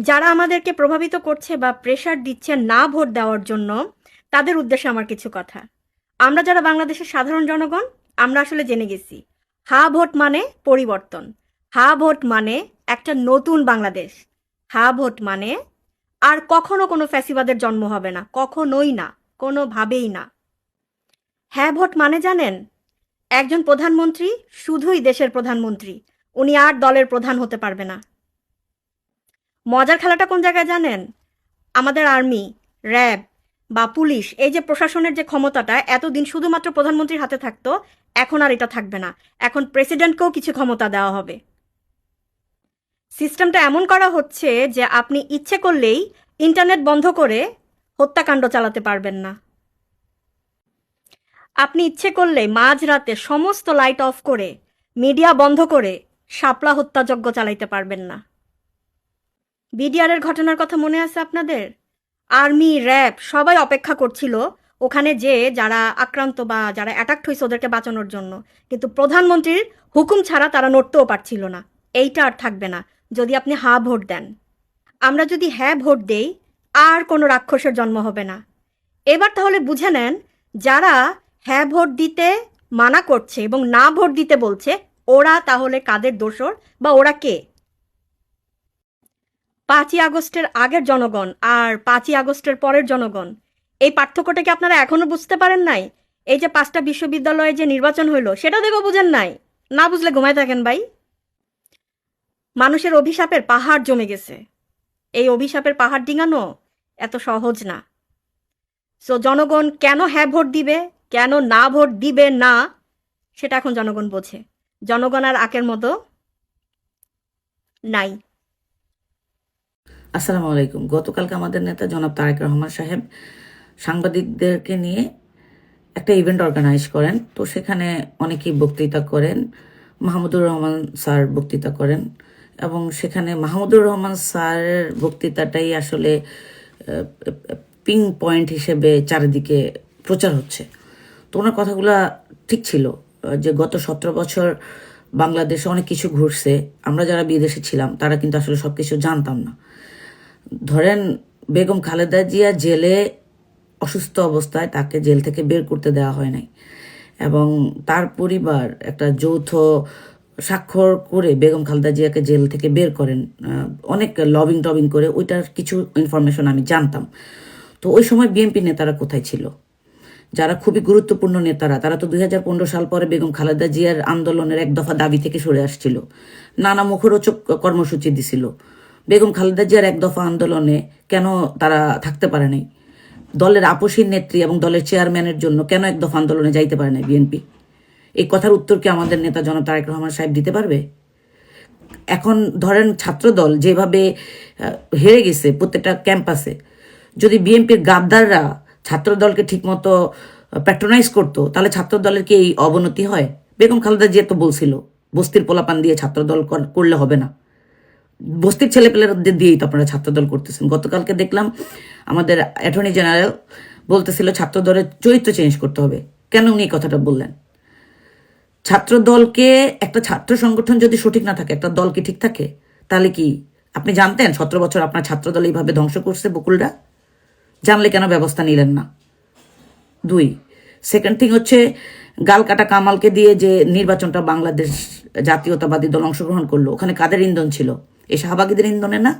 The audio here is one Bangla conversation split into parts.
যারা আমাদেরকে প্রভাবিত করছে বা প্রেশার দিচ্ছে না ভোট দেওয়ার জন্য, তাদের উদ্দেশ্যে আমার কিছু কথা। আমরা যারা বাংলাদেশের সাধারণ জনগণ, আমরা আসলে জেনে গেছি, হা ভোট মানে পরিবর্তন। হা ভোট মানে একটা নতুন বাংলাদেশ। হা ভোট মানে আর কখনো কোনো ফ্যাসিবাদের জন্ম হবে না, কখনোই না, কোনোভাবেই না। হ্যাঁ ভোট মানে জানেন, একজন প্রধানমন্ত্রী শুধুই দেশের প্রধানমন্ত্রী, উনি আর দলের প্রধান হতে পারবে না। মজার খেলাটা কোন জায়গায় জানেন? আমাদের আর্মি, র্যাব বা পুলিশ, এই যে প্রশাসনের যে ক্ষমতাটা, এতদিন শুধুমাত্র প্রধানমন্ত্রীর হাতে থাকতো, এখন আর এটা থাকবে না। এখন প্রেসিডেন্টকেও কিছু ক্ষমতা দেওয়া হবে। সিস্টেমটা এমন করা হচ্ছে যে আপনি ইচ্ছে করলেই ইন্টারনেট বন্ধ করে হত্যাকাণ্ড চালাতে পারবেন না। আপনি ইচ্ছে করলে মাঝরাতে সমস্ত লাইট অফ করে, মিডিয়া বন্ধ করে শাপলা হত্যাযজ্ঞ চালাইতে পারবেন না। বিডিআরের ঘটনার কথা মনে আছে আপনাদের? আর্মি, র্যাব সবাই অপেক্ষা করছিল ওখানে যে যারা আক্রান্ত বা যারা অ্যাটাক্ট হয়েছে ওদেরকে বাঁচানোর জন্য। কিন্তু প্রধানমন্ত্রীর হুকুম ছাড়া তারা নড়তেও পারছিল না। এইটা আর থাকবে না, যদি আপনি হা ভোট দেন। আমরা যদি হ্যাঁ ভোট দেই, আর কোনো রাক্ষসের জন্ম হবে না। এবার তাহলে বুঝে নেন, যারা হ্যাঁ ভোট দিতে মানা করছে এবং না ভোট দিতে বলছে, ওরা তাহলে কাদের দোষর বা ওরা কে? পাঁচই আগস্টের আগের জনগণ আর পাঁচই আগস্টের পরের জনগণ। এই পার্থক্যটা কি আপনারা এখনও বুঝতে পারেন নাই? এই যে পাঁচটা বিশ্ববিদ্যালয়ে যে নির্বাচন হইল, সেটা দেখো বুঝেন নাই? না বুঝলে ঘুমায় থাকেন ভাই। মানুষের অভিশাপের পাহাড় জমে গেছে। এই অভিশাপের পাহাড় ডিঙানো এত সহজ না। সো জনগণ কেন হ্যাঁ ভোট দিবে, কেন না ভোট দিবে না, সেটা এখন জনগণ বোঝে। জনগণ আর আকের মতো নাই। আসসালামু আলাইকুম। গতকালকে আমাদের নেতা জনাব তারেক রহমান সাহেব সাংবাদিকদেরকে নিয়ে একটা ইভেন্ট অর্গানাইজ করেন। তো সেখানে অনেকেই বক্তৃতা করেন। মাহমুদুর রহমান স্যার বক্তৃতা করেন এবং সেখানে মাহমুদুর রহমান স্যারের বক্তৃতাটাই আসলে পিং পয়েন্ট হিসেবে চারিদিকে প্রচার হচ্ছে। তো ওনার কথাগুলো ঠিক ছিল, যে গত সতেরো বছর বাংলাদেশে অনেক কিছু ঘুরছে। আমরা যারা বিদেশে ছিলাম, তারা কিন্তু আসলে সব কিছু জানতাম না। ধরেন বেগম খালেদা জিয়া জেলে অসুস্থ অবস্থায় তাকে জেল থেকে বের করতে দেওয়া হয় নাই। এবং তার পরিবার একটা যৌথ স্বাক্ষর করে বেগম খালেদা জিয়াকে জেল থেকে বের করেন। অনেক লবিং টবিং করে ওইটার কিছু ইনফরমেশন আমি জানতাম। তো ওই সময় বিএনপি নেতারা কোথায় ছিল? যারা খুবই গুরুত্বপূর্ণ নেতারা, তারা তো দুই হাজার পনেরো সাল পরে বেগম খালেদা জিয়ার আন্দোলনের এক দফা দাবি থেকে সরে আসছিল। নানা মুখরোচক কর্মসূচি দিছিল। বেগম খালেদা জিয়ার এক দফা আন্দোলনে কেন তারা থাকতে পারে নাই? দলের আপসীর নেত্রী এবং দলের চেয়ারম্যানের জন্য কেন এক দফা আন্দোলনে যাইতে পারে নাই বিএনপি? এই কথার উত্তর কি আমাদের নেতা জনাব তারেক রহমান সাহেব দিতে পারবে? এখন ধরেন ছাত্রদল যেভাবে হেরে গেছে প্রত্যেকটা ক্যাম্পাসে, যদি বিএনপির গাদ্দাররা ছাত্রদলকে ঠিকমতো প্যাট্রোনাইজ করতো, তাহলে ছাত্রদলের কি এই অবনতি হয়? বেগম খালেদা জিয়া তো বলছিল, বস্তির পোলাপান দিয়ে ছাত্রদল কর- করলে হবে না। বস্তির ছেলেপেলেদের দিয়েই তো আপনারা ছাত্রদল করতেছেন। গতকালকে দেখলাম আমাদের অ্যাটর্নি জেনারেল বলতেছিল ছাত্রদলের চরিত্র চেঞ্জ করতে হবে। কেন উনি কথাটা বললেন? ছাত্র দলকে একটা ছাত্র সংগঠন যদি সঠিক না থাকে, একটা দল কি ঠিক থাকে? তাহলে কি আপনি জানতেন সতেরো বছর আপনার ছাত্র দল এইভাবে ধ্বংস করছে বকুলরা? জানলে কেন ব্যবস্থা নিলেন না? দুই সেকেন্ড থিং হচ্ছে গাল কাটা কামালকে দিয়ে যে নির্বাচনটা বাংলাদেশ জাতীয়তাবাদী দল অংশগ্রহণ করল। ওখানে কাদের ইন্ধন ছিল? এই শাহবাগীদের ইন্ধনে না?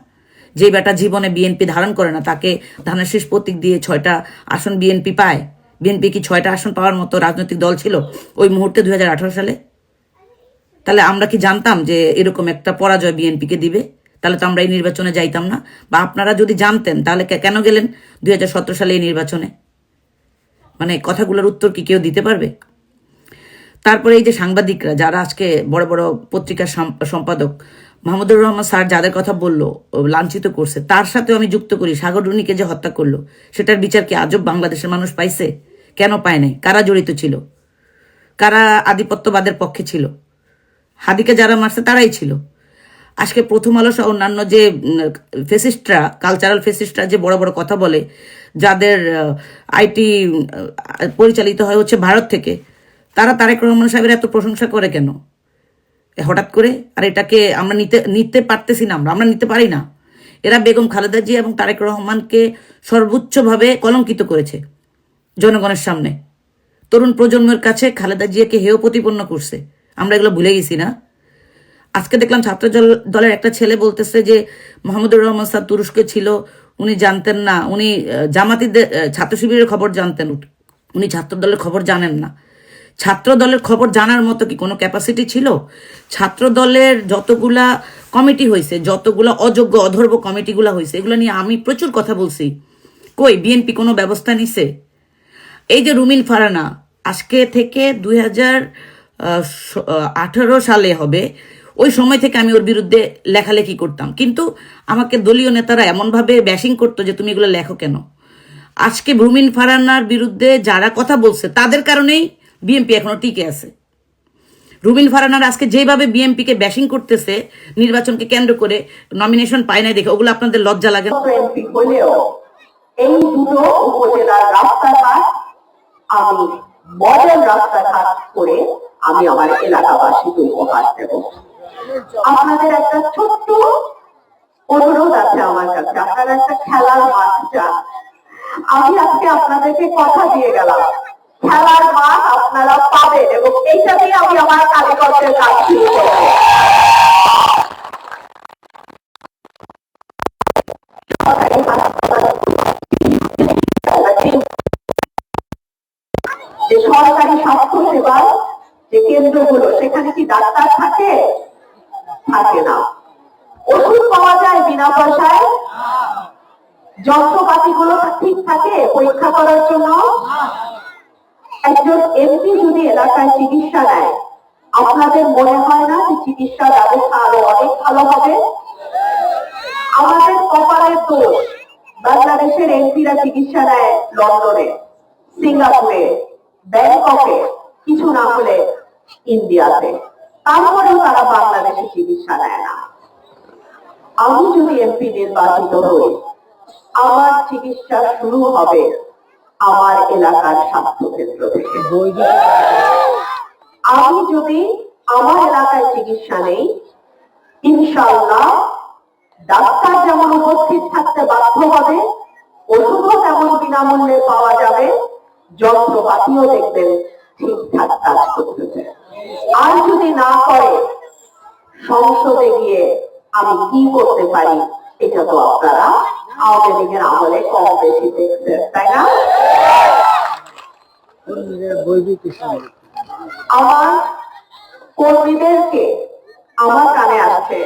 যে বেটা জীবনে বিএনপি ধারণ করে না, তাকে ধানের শেষ প্রতীক দিয়ে ছয়টা আসন বিএনপি পায়। বিএনপি কি ছয়টা আসন পাওয়ার মতো রাজনৈতিক দল ছিল ওই মুহূর্তে দুই হাজার আঠারো সালে? তাহলে আমরা কি জানতাম যে এরকম একটা পরাজয় বিএনপিকে দিবে? তাহলে তো আমরা এই নির্বাচনে যাইতাম না। বা আপনারা যদি জানতেন, তাহলে কেন গেলেন দুই হাজার সতেরো সালে এই নির্বাচনে? মানে কথাগুলোর উত্তর কি কেউ দিতে পারবে? তারপরে এই যে সাংবাদিকরা যারা আজকে বড় বড় পত্রিকার সম্পাদক, মাহমুদুর রহমান স্যার যাদের কথা বলল লাঞ্ছিত করছে, তার সাথেও আমি যুক্ত করি, সাগর রুনিকে যে হত্যা করল, সেটার বিচার কি আজব বাংলাদেশের মানুষ পাইছে? কেন পায় নাই? কারা জড়িত ছিল? কারা আধিপত্যবাদের পক্ষে ছিল? হাদিকে যারা মারছে, তারাই ছিল। আজকে প্রথম আলো সহ অন্যান্য যে ফেসিস্টরা কালচারাল ফেসিস্টরা যে বড় বড় কথা বলে, যাদের আইটি পরিচালিত হয় হচ্ছে ভারত থেকে তারা তারেক রহমান সাহেবের এত প্রশংসা করে কেন? হঠাৎ করে, আর এটাকে আমরা নিতে নিতে পারতেছি না আমরা আমরা নিতে পারি না। এরা বেগম খালেদা জিয়া এবং তারেক রহমানকে সর্বোচ্চভাবে কলঙ্কিত করেছে জনগণের সামনে। তরুণ প্রজন্মের কাছে খালেদা জিয়াকে হেয় প্রতিপন্ন করছে। আমরা এগুলো ভুলে গেছি না? আজকে দেখলাম ছাত্র দলের একটা ছেলে বলতেছে যে মোহাম্মদুর রহমান স্যার তুরস্কে ছিল, উনি জানতেন না, উনি জামাতিদের ছাত্র শিবিরের খবর জানতেন, উনি ছাত্র দলের খবর জানেন না। ছাত্র দলের খবর জানার মতো কি কোনো ক্যাপাসিটি ছিল? ছাত্র দলের যতগুলা কমিটি হয়েছে যতগুলা অযোগ্য, অধর্ব কমিটিগুলা হয়েছে এগুলো নিয়ে আমি প্রচুর কথা বলছি। কই বিএনপি কোনো ব্যবস্থা নিছে? এই যে রুমিন ফারানা, আজকে থেকে দুই আঠারো সালে হবে, ওই সময় থেকে আমি ওর বিরুদ্ধে লেখালেখি করতাম। কিন্তু আমাকে দলীয় নেতারা এমনভাবে ব্যাশিং করতো যে তুমি এগুলো লেখো কেন? আজকে রুমিন ফারানার বিরুদ্ধে যারা কথা বলছে, তাদের কারণেই বিএনপি এখনও টিকে আছে। রুবিন ফারানার আজকে যেভাবে বিএনপিকে ব্যাশিং করতেছে, নির্বাচনকে কেন্দ্র করে নমিনেশন পায় নাই দেখে, ওগুলো আপনাদের লজ্জা লাগে আমি আমার এলাকাবাসীকে উপহার দেব। আপনাদের একটা ছোট্ট অনুরোধ আছে আমার কাছে, আপনারা একটা খেলার মাঠ আমি আজকে আপনাদেরকে কথা দিয়ে গেলাম, খেলার মাঠ আপনারা পাবেন এবং এইটা দিয়ে আমি আমার কারিগরদের কাজ শুরু করব। যে সরকারি স্বাস্থ্য সেবার যে কেন্দ্রগুলো, সেখানে কি ডাক্তার থাকে? থাকে না। ওষুধ পাওয়া যায় বিনা পয়সায়। যন্ত্রপাতি গুলো ঠিক থাকে? পরীক্ষা করার জন্য? একজন এমপি যদি এলাকায় চিকিৎসা নেয়, আপনাদের মনে হয় না যে চিকিৎসা ব্যবস্থা আরও অনেক ভালো হবে? আমাদের কপালের দোষ, বাংলাদেশের এমপিরা চিকিৎসা নেয় লন্ডনে, সিঙ্গাপুরে, ব্যাংককে, কিছু না হলে ইন্ডিয়াতে। তারপরেও তারা বাংলাদেশে চিকিৎসা নেয় না। আমি যদি এমপি নির্বাচিত হই, আমার চিকিৎসা শুরু হবে আমার এলাকার স্বাস্থ্য কেন্দ্র থেকে আমি যদি আমার এলাকায় চিকিৎসা নেই, ইনশাআল্লাহ ডাক্তার যেমন উপস্থিত থাকতে বাধ্য হবে, ওষুধও তেমন বিনামূল্যে পাওয়া যাবে, যন্ত্রপাতিও দেখবেন ঠিকঠাক কাজ আর যদি না করে, সংসদে গিয়ে আমি কি করতে পারি? এটা তো আপনারা আওয়ামী লীগের আমলে কম বেশি দেখছেন তাই না? আমার কর্মীদেরকে আমার কানে আসছে।